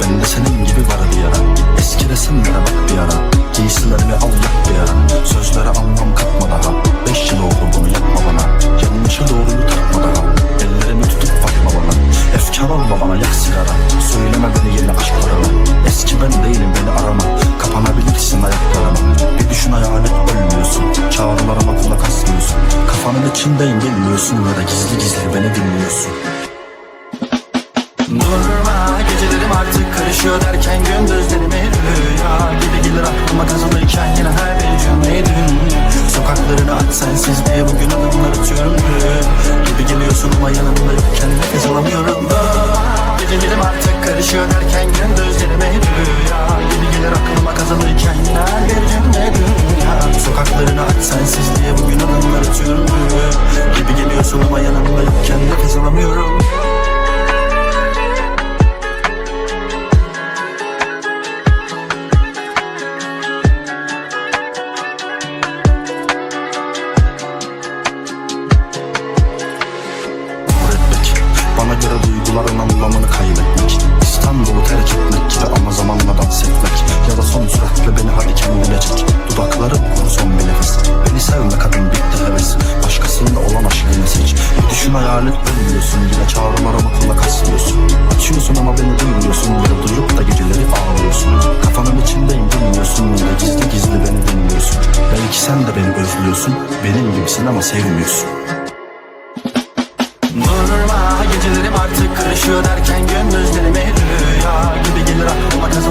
Ben de senin gibi var bir ara Eski resimlere bak bir ara. Giysilerimi al yak bir ara. Sözlere anlam katma daha Beş yıl oldu bunu yapma bana. Yanlışa doğruyu takma daha Ellerimi tutup bakma bana. Efkar olma bana yak sigara. Söyleme beni yeni aşklarına Eski ben değilim beni arama. Kapanabilirsin ayaklarıma. Bir düşün hayalet ölmüyorsun. Çağrılarıma kulak asmıyorsun. Kafanın içindeyim bilmiyorsun. Ya da gizli gizli beni dinliyorsun. Artık karışıyor derken gündüzlerime rüya Gibi gelir aklıma kazılıyken yine her bir cümle dünya Sokaklarını aç sensiz diye bugün adımlar atıyorum. Gibi geliyorsun ama yanımda yokken nefes alamıyorum. Gecelerim artık karışıyor derken gündüzlerime rüya Gibi gelir aklıma kazılıyken yine her bir cümle dünya Sokaklarını aç sensiz diye bugün adımlar atıyorum. Gibi geliyorsun ama yanımda yokken nefes alamıyorum göre duyguların anlamını kaybetmek İstanbul'u terk etmek gibi ama zamanla dans etmek. Ya da son süratle beni hadi kendine çek. Dudakların kuru son bir nefes. Beni sevme kadın bitti heves. Başkasında olan aşkını seç? Bir düşün hayalet ölmüyorsun Yine çağrılarıma kulak asmıyorsun Açıyorsun ama beni duymuyorsun da duyup da geceleri ağlıyorsun. Kafanın içindeyim bilmiyorsun da gizli gizli beni dinliyorsun. Belki sen de beni özlüyorsun Benim gibisin ama sevmiyorsun Durma gecelerim artık kırışıyor derken gündüzlerime rüya gibi gelir aklıma kazan